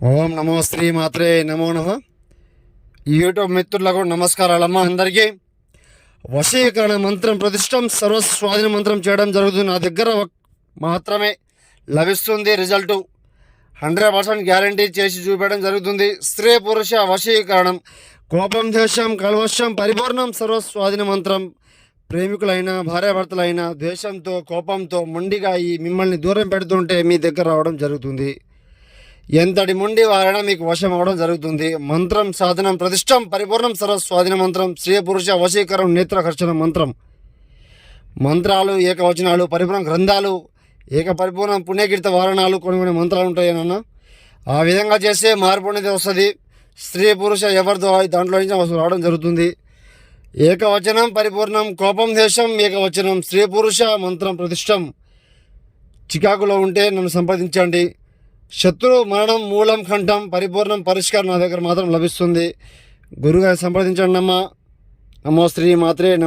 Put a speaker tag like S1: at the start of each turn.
S1: ఓం నమో శ్రీ మాత్రే నమో నమ. యూట్యూబ్ మిత్రులకు నమస్కారాలమ్మ అందరికీ. వశీకరణ మంత్రం ప్రతిష్టం సర్వ స్వాధీన మంత్రం చేయడం జరుగుతుంది. నా దగ్గర మాత్రమే లభిస్తుంది రిజల్టు. హండ్రెడ్ పర్సెంట్ గ్యారంటీ చేసి చూపించడం జరుగుతుంది. స్త్రీ పురుష వశీకరణం. కోపం ద్వేషం కల్వశం పరిపూర్ణం సర్వ స్వాధీన మంత్రం. ప్రేమికులైన భార్యాభర్తలైన ద్వేషంతో కోపంతో మొండిగా ఈ మిమ్మల్ని దూరం పెడుతుంటే మీ దగ్గర రావడం జరుగుతుంది. ఎంతటి ముండి వారైనా మీకు వశం అవడం జరుగుతుంది. మంత్రం సాధనం ప్రతిష్టం పరిపూర్ణం సర్వస్వాధీన మంత్రం స్త్రీ పురుష వశీకరం నేత్రకర్షణ మంత్రం. మంత్రాలు ఏకవచనాలు పరిపూర్ణ గ్రంథాలు ఏక పరిపూర్ణ పుణ్యకీర్త వారణాలు కొన్ని కొన్ని మంత్రాలు ఉంటాయి నాన్న. ఆ విధంగా చేస్తే మార్పు అనేది వస్తుంది. స్త్రీ పురుష ఎవరితో దాంట్లో నుంచి రావడం జరుగుతుంది. ఏకవచనం పరిపూర్ణం కోపం దేశం ఏకవచనం స్త్రీ పురుష మంత్రం ప్రతిష్టం. చికాకులో ఉంటే నన్ను సంప్రదించండి. శత్రు మరణం మూలం కంఠం పరిపూర్ణం పరిష్కారం నా దగ్గర మాత్రం లభిస్తుంది. గురుగారు సంప్రదించండి అమ్మ నమో శ్రీ మాత్రే